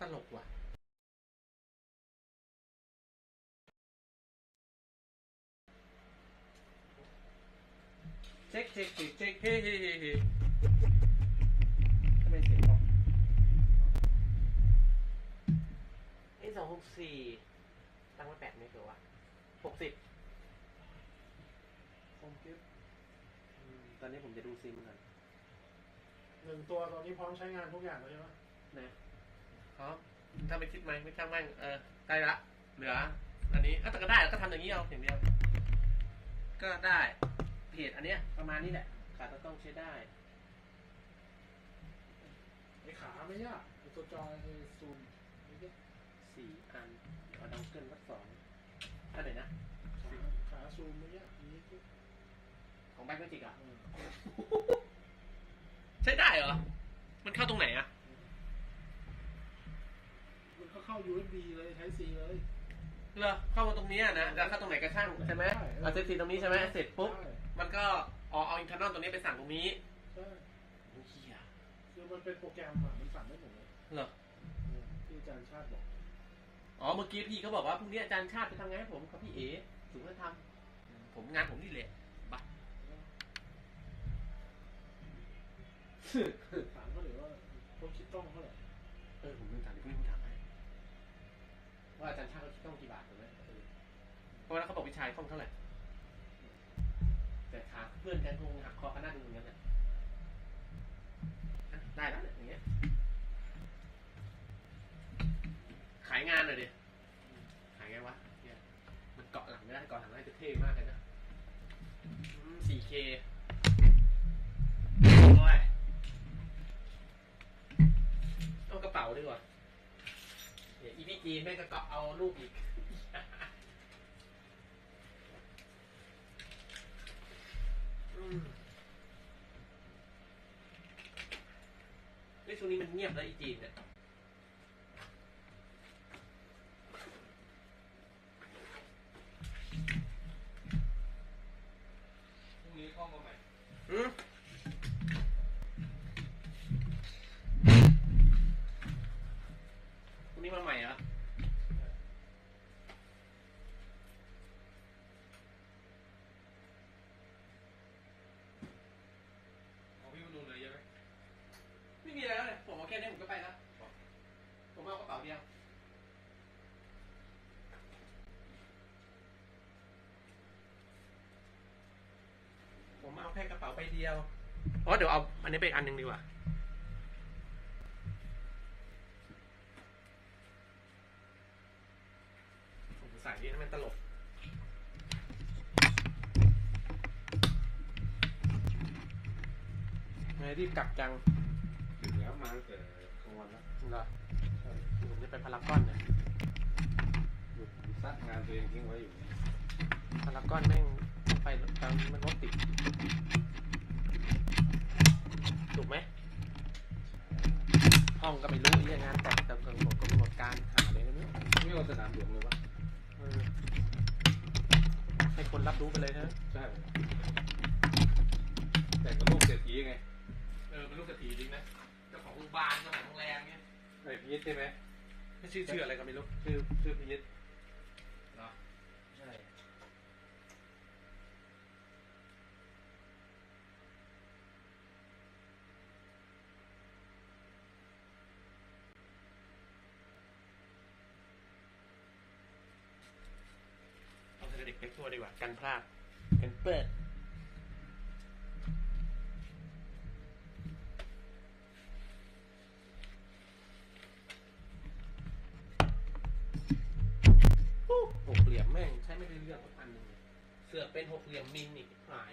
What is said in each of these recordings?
ตลกว่ะเช็คเช็คเช็คเช็คเฮ้เฮ้เฮ้เฮ้ทำไมเสียงบอกไอ้สองหกสี่ตั้งไว้แปดไม่เถอะวะหกสิบผมคิดตอนนี้ผมจะดูซิมก่อนหนึ่งตัวตอนนี้พร้อมใช้งานทุกอย่างแล้วใช่ไหมนะ เพราะถ้าไม่คิดไหมไม่ช่างแม่งเออได้ละ เหลือ อันนี้ก็แต่ก็ได้ก็ทำอย่างนี้เอาอย่างเดียว ก็ได้เพจอันเนี้ยประมาณนี้แหละ ขาดต้องใช้ได้ไอ้ขาไม่ยากไอ้ตัวจอยไอ้ซูมไอ้เหี้ยสี่อันเอาดังเกินสักสองอันไหนนะขาขาซูมไม่ยากนี่คือของแบงก์เมจิกอะเออใช้ได้เหรอ มันเข้าตรงไหนอะมันก็ เข้า USB เลยใช้ C เลย เหรอเข้ามาตรงเนี้ยนะแล้วเข้าตรงไหนก็ช่างใช่ไหมใช่ เอาเซตสีตรงนี้ใช่ไหมเสร็จปุ๊บ ใช่มันก็เอาเอาอินเทอร์นอลตรงนี้ไปสั่งตรงนี้ใช่โอ้เหี้ยคือมันเป็นโปรแกรมอะมันสั่งได้หมดเลยเหรอเออที่อาจารย์ชาติบอกอ๋อ เมื่อกี้พี่เขาบอกว่าพรุ่งนี้อาจารย์ชาติไปทำงานให้ผมกับพี่เอ๋ถึงจะทำผมงานผมนี่แหละบัถามเขาหรือว่าเขาคิดต้องเท่าไหร่ เออผมลืมถามเดี๋ยวพี่ถามให้ ว่าอาจารย์ชาติเขาคิดต้องกี่บาทถูกไหมเพราะว่าเขาบอกวิชายต้องเท่าไหร่แต่ขาเพื่อนกันคงหักคอกันหน้าดูเหมือนกันแหละอะได้แล้วเนี่ยอย่างเงี้ย ขายงานหน่อยดิขายไงวะเนี่ยมันเกาะหลังไม่ได้เกาะหลังได้จะเท่มากเลยนะ 4K จีนแม่งก็เกาะเอารูปอีกอืมเฮ้ยช่วงนี้มันเงียบแล้วอีจีนเนี่ย พรุ่งนี้เข้ามาใหม่ อืมพรุ่งนี้มาใหม่เหรอ ของพี่มนูนเลยเยอะไหม ไม่มีอะไรแล้วเลยผมเอาแค่นี้ผมก็ไปแล้ว ผมเอากระเป๋าเดียว ผมเอา แค่กระเป๋าใบเดียวอ๋อเดี๋ยวเอาอันนี้ไปอีกอันหนึ่งดีกว่า ผมใส่นี่ให้มันตลกไม่รีบกลับจังถึงแล้วมาตั้งแต่กลางวันแล้วเหรอผมจะไปพารากอนเนี่ยหยุดซักงานตัวเองทิ้งไว้อยู่พารากอนแม่งต้อง ไปตามมันรถติดถูกไหมห้องก็ไม่รู้ไอ้เรื่องงานแต่แต่กำหนดกำหนดการหาอะไรไม่รู้ไม่เอาสนามหลวงเลยวะเออให้คนรับรู้ไปเลยนะใช่แต่ก็ลูกเศรษฐีไงเออเป็นลูกเศรษฐีจริงนะเจ้าของโรงพยาบาลเจ้าของโรงแรมเนี่ยไอพีชใช่ไหมไม่ชื่อชื่ออะไรก็ไม่รู้ชื่อชื่อพีช เหรอ ใช่ เล็กไปทั่วดีกว่า กันพลาด กันเปิด หกเหลี่ยมแม่ง ใช้ไม่ได้เรื่องสักอันหนึ่งเลยเสือกเป็นหกเหลี่ยมมินอีกหาย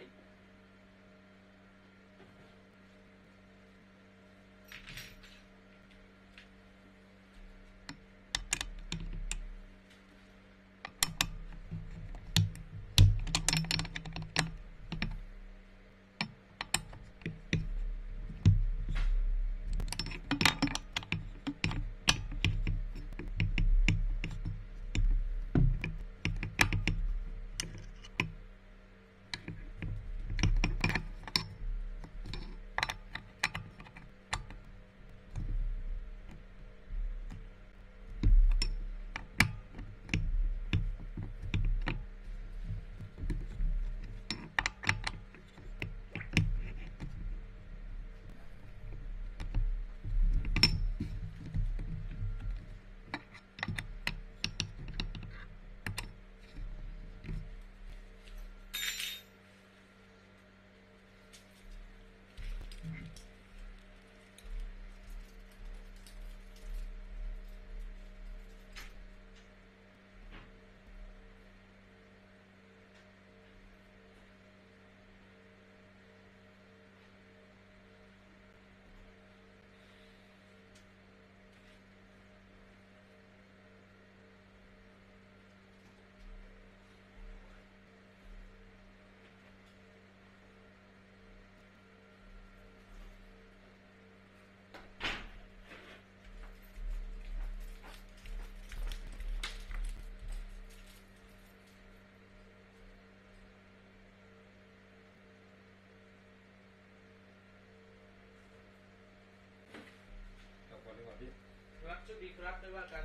รับไม่ว่ากัน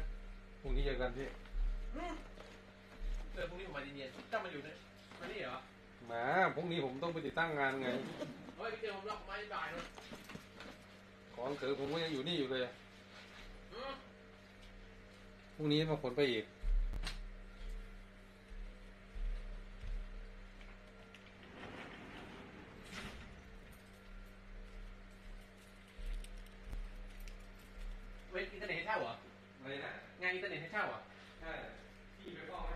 พรุ่งนี้เจอกันพี่ อืมเออพรุ่งนี้ผมมาเย็นๆต้องมาอยู่เนี่ยมานี่เหรอแหมา พรุ่งนี้ผมต้องไปติดตั้งงานไงเฮ้ยพี่เจอผมรับไม้บ่ายเลยของหนังสือผมก็ยังอยู่นี่อยู่เลยอืมพรุ่งนี้มาขนไปอีก เว็บอินเทอร์เน็ตให้เช่าเหรอ อะไรนะ งานอินเทอร์เน็ต ให้เช่าเหรอใช่พี่ไปฟ้องไหม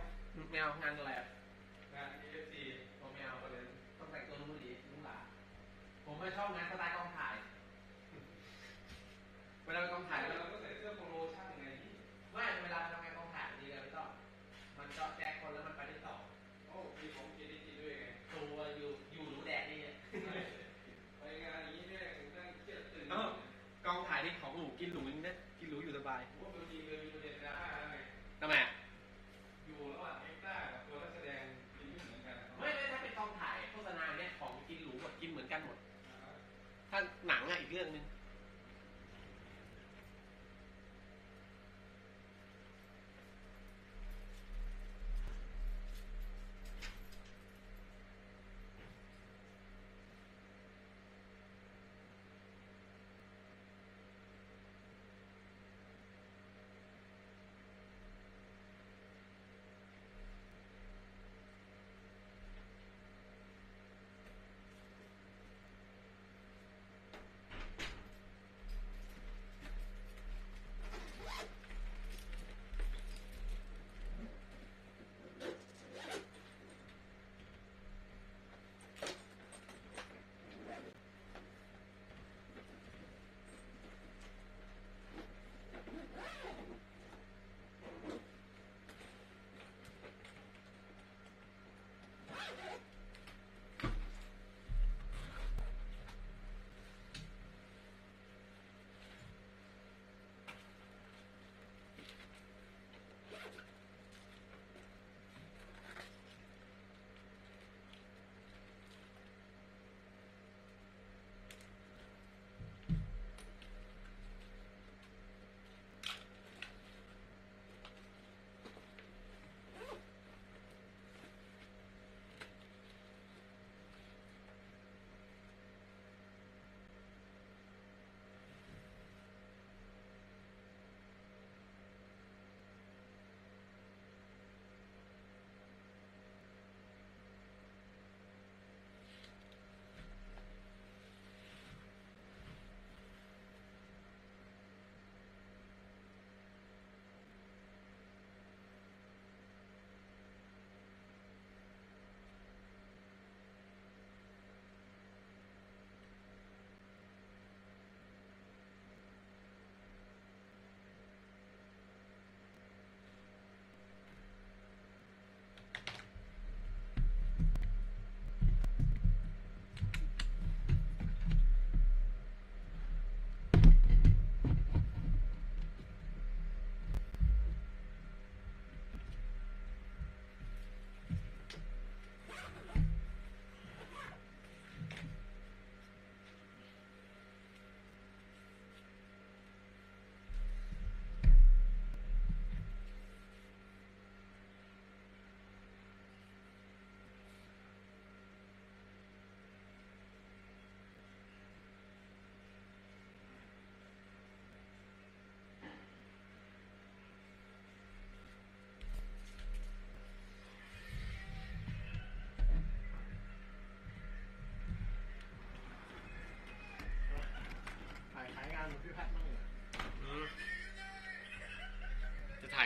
แมวงานอะไรอะงาน EFC ผมแมวเลยต้องแต่งตัวนุ่มดีนุ่มหลาผมไม่ชอบงานสไตล์กองถ่ายเวลาไปกองถ่าย ถ่ายนี่ของหรูกินหรูจริงนะกินหรูอยู่สบายว่าบางทีเลยมีประเด็นดราม่าแล้วไงทำไมอะอยู่ระหว่างเอ็กซ์ต้ากับตัวนักแสดงกินไม่เหมือนกันไม่ไม่ถ้าเป็นกองถ่ายโฆษณาเนี่ยของกินหรูหมดกินเหมือนกันหมด ถ้าหนังอะอีกเรื่องหนึง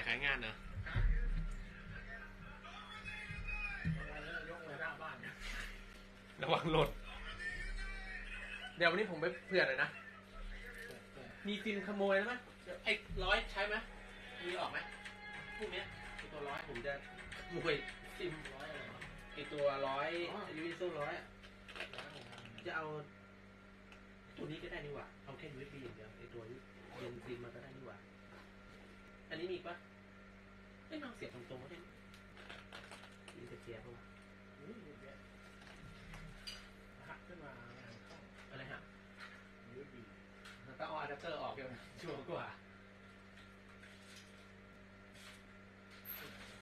ขายงานเหรอวันนี้ยกเลยหน้าบ้านเนี่ยระวังหล่นเดี๋ยววันนี้ผมไปเผื่อหน่อยนะ มีซิมขโมยไหมไอ้ร้อยใช้ไหมมีออกไหมพวกเนี้ยไอ้ตัวร้อยผมจะขโมยซิมร้อยอะไรวะไอ้ตัวร้อยยูนิโซร้อยอะร้อยหกพันจะเอา ตัวนี้ก็ได้นี่หว่าเอาแค่ USB อย่างเดียวไอ้ตัวนี้เย็นซิมมาก็ได้นี่หว่า อันนี้มีอีกปะ ไม่นำเสียบตรงๆก็ได้นี่จะเคลียร์เข้ามาอหักขึ้นมาอะไรฮะยืดดีแล้วก็เอาอะแดปเตอร์ออกเดี๋ยวชัวร์กว่า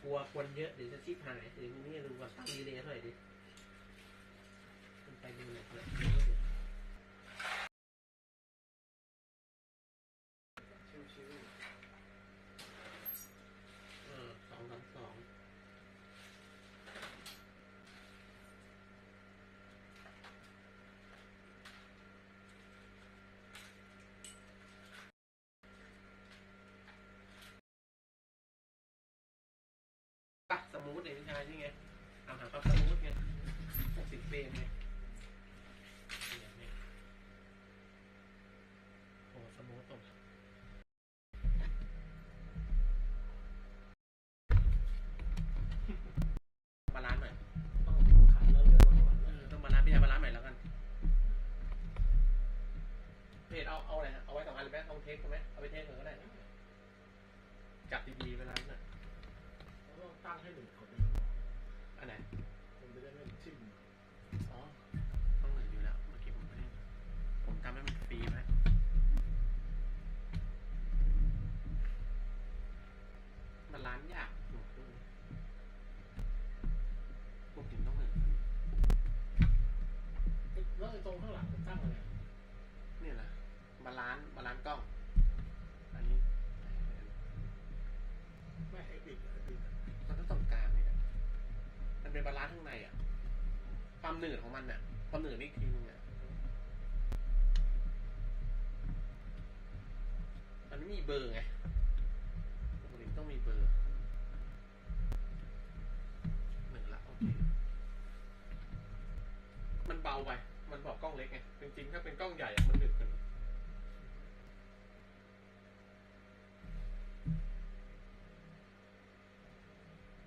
กลัวคนเยอะเดี๋ยวจะชิปหายเดี๋ยวมึงนี่รู้ว่าตั้งดีเลยหน่อยดิมันไปดูหน่อยเลย มูทเองพี่ชายนี่ไงเอาหาความสมูทไงหกสิบเฟรมไงเนี่ยเนี่ยโอ้สมูทตรงบาลานซ์หน่อยๆต้องขันแล้วเลื่อนมาข้างหลังเออต้องบาลานซ์พี่ชายบาลานซ์หน่อยแล้วกันเพจเอาเอาอะไรฮะเอาไว้สองอันเลยไหมเอาเทคไหมเอาไปเทคก่อนก็ได้จับดีๆเวลานั้นน่ะเราต้อง ตั้งให้หนึ่งคนอันไหน ความหนืดของมันอะความหนืดนี่อีกทีนึงอะมันไม่มีเบอร์ไงปกติต้องมีเบอร์หนึ่งละโอเคมันเบาไปมันบอกกล้องเล็กไงจริงๆถ้าเป็นกล้องใหญ่มันหนึบกัน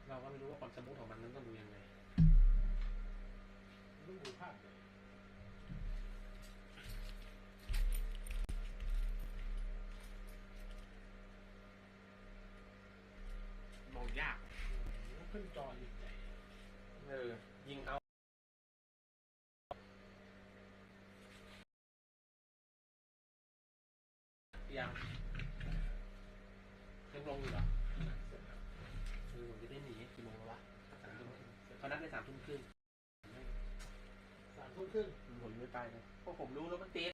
เราก็ไม่รู้ว่าความสมูทของมันนั้นต้องดูยังไง completed contract. ทุ่มครึ่งผมไม่ไปเลยเพราะผมรู้แล้วมันติด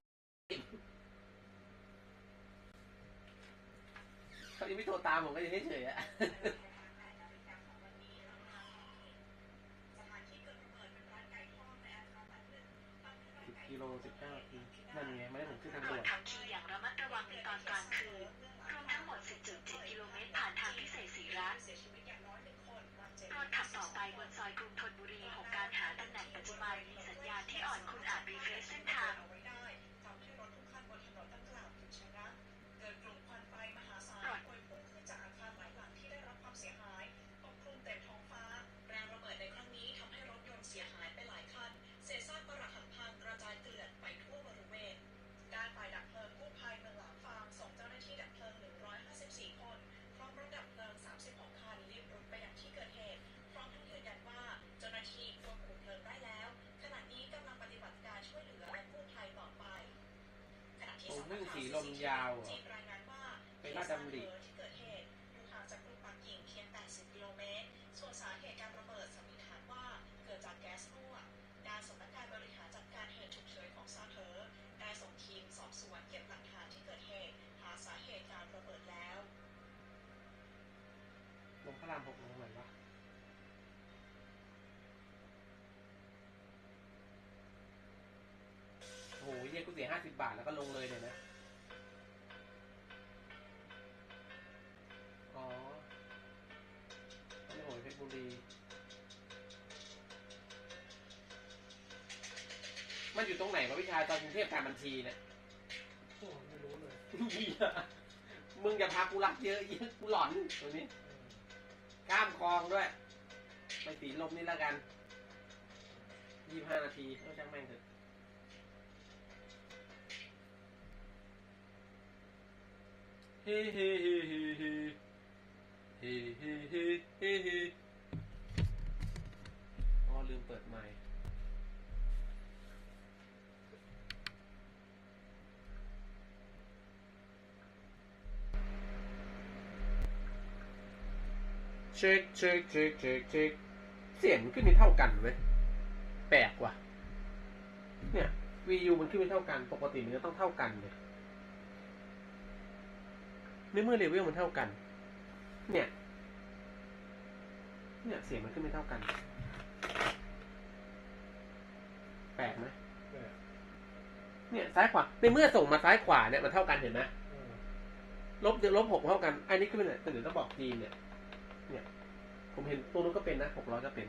เขายังไม่โทรตามผมก็ยังเฉยๆอะ ขับต่อไปบนซอยกรุงธนบุรี6การหาตำแหน่งปัจจุบันมีสัญญาณที่อ่อนคุณอาจรีเฟรชเส้นทาง ผมวิ่งสี ลมยาวเหรอไปลาดดำริที่เกิดเหตุอยู่ห่างจากกรุงปักกิ่งเพียง 80 กิโลเมตร ส่วนสาเหตุการระเบิดสันนิษฐานว่าเกิดจากแก๊สรั่วด้านสำนักงานบริหารจัดการเหตุฉุกเฉินของซาเทอร์ได้ส่งทีมสอบสวนเก็บหลักฐานที่เกิดเหตุหาสาเหตุการระเบิดแล้วลงพระรามหกลงไหนวะโอ้โหเยี่ยกูเสียห้าสิบบาทแล้วก็ลงเลยเนี่ยนะ โหยเพชรบุรีมันอยู่ตรงไหนวะพี่ชายตอนกรุงเทพการบัญชีเนี่ยโอ้ไม่รู้เลยเหี้ยมึงอย่าพากูรักเยอะเยอะกูหลอนตัวนี้ข้ามคลองด้วย ไปสีลมนี่แล้วกันยี่ห้านาทีก็ช่างแม่งเถอะเฮ้เฮ้เฮ้เฮ้เฮ้เฮ้เฮ้เฮ้ เช็คเช็คเช็คเช็คเช็คเสียงมันขึ้นไม่เท่ากันเว้ยแปลกว่ะ เนี่ย VU มันขึ้นไม่เท่ากัน ปกติมันจะต้องเท่ากันเลยในเมื่อเลเวลมันเท่ากัน เนี่ย เนี่ยเสียงมันขึ้นไม่เท่ากัน แปลกไหมเนี่ยเนี่ยซ้ายขวา ในเมื่อส่งมาซ้ายขวาเนี่ยมันเท่ากันเห็นไหมเออลบเดี๋ยวลบหกเท่ากัน อันนี้ขึ้นไปเนี่ยแต่เดี๋ยวต้องบอกจีนเนี่ย เนี่ย ผมเห็นตัวนู้นก็เป็นนะหกร้อยก็เป็น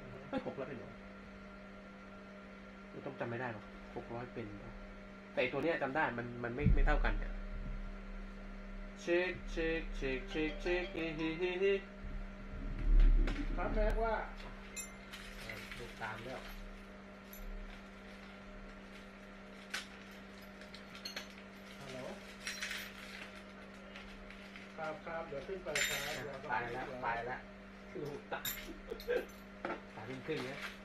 อือฮึไม่หกร้อยเป็นหรอไม่ต้องจำไม่ได้หรอกหกร้อยเป็นปะแต่ไอ้ตัวเนี้ยจำได้มันมันไม่ไม่เท่ากันเนี่ยเช็คเช็คเช็คเช็คเช็คเฮ้เฮ้เฮ้เฮ้ครับแม็กว่าดูตามแล้ว ฮัลโหล ครับครับเดี๋ยวขึ้นไปครับเดี๋ยวไปแล้วไปแล้วดูตาตาขึ้นขึ้นเนี่ยอะ